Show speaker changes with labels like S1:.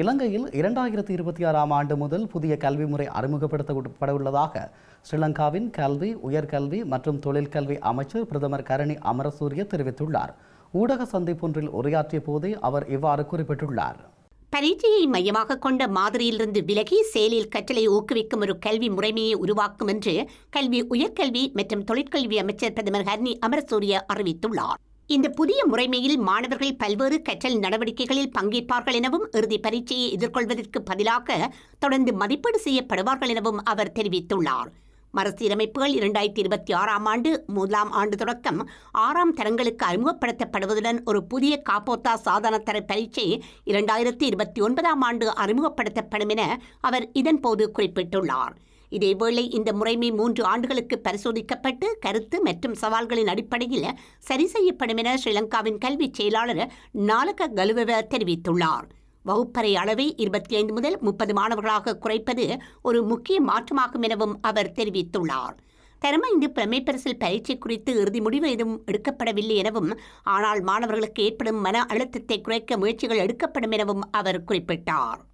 S1: இலங்கையில் இரண்டாயிரத்தி இருபத்தி ஆறாம் ஆண்டு முதல் புதிய கல்வி முறை அறிமுகப்படுத்தப்பட உள்ளதாக ஸ்ரீலங்காவின் கல்வி உயர்கல்வி மற்றும் தொழிற்கல்வி அமைச்சர் பிரதமர் கரணி அமரசூரிய தெரிவித்துள்ளார். ஊடக சந்திப்பொன்றில் உரையாற்றிய போதே அவர் இவ்வாறு குறிப்பிட்டுள்ளார்.
S2: பரீட்சையை மையமாக கொண்ட மாதிரியிலிருந்து விலகி செயலில் கற்றலை ஊக்குவிக்கும் ஒரு கல்வி முறைமையை உருவாக்கும் என்று கல்வி உயர்கல்வி மற்றும் தொழிற்கல்வி அமைச்சர் பிரதமர் ஹர்னி அமரசூரிய அறிவித்துள்ளார். இந்த புதிய முறைமையில் மாணவர்கள் பல்வேறு கற்றல் நடவடிக்கைகளில் பங்கேற்பார்கள் எனவும் இறுதி பரீட்சையை எதிர்கொள்வதற்கு பதிலாக தொடர்ந்து மதிப்பீடு செய்யப்படுவார்கள் எனவும் அவர் தெரிவித்துள்ளார். மறுசீரமைப்புகள் இரண்டாயிரத்தி இருபத்தி ஆறாம் ஆண்டு முதலாம் ஆண்டு தொடக்கம் ஆறாம் தரங்களுக்கு அறிமுகப்படுத்தப்படுவதுடன் ஒரு புதிய காப்போத்தா சாதாரண தர பரீட்சை இரண்டாயிரத்தி இருபத்தி ஒன்பதாம் ஆண்டு அறிமுகப்படுத்தப்படும் என அவர் இதன்போது குறிப்பிட்டுள்ளார். இதேவேளை இந்த முறைமை மூன்று ஆண்டுகளுக்கு பரிசோதிக்கப்பட்டு கருத்து மற்றும் சவால்களின் அடிப்படையில் சரி செய்யப்படும் என ஸ்ரீலங்காவின் கல்வி செயலாளர் நாலக கலுவவ தெரிவித்துள்ளார். வகுப்பறை அளவை இருபத்தி ஐந்து முதல் முப்பது மாணவர்களாக குறைப்பது ஒரு முக்கிய மாற்றமாகும் எனவும் அவர் தெரிவித்துள்ளார். தரமைந்து பிரமை பரிசில் பரீட்சை குறித்து இறுதி முடிவு எதுவும் எடுக்கப்படவில்லை எனவும் ஆனால் மாணவர்களுக்கு ஏற்படும் மன அழுத்தத்தை குறைக்க முயற்சிகள் எடுக்கப்படும் எனவும் அவர் குறிப்பிட்டார்.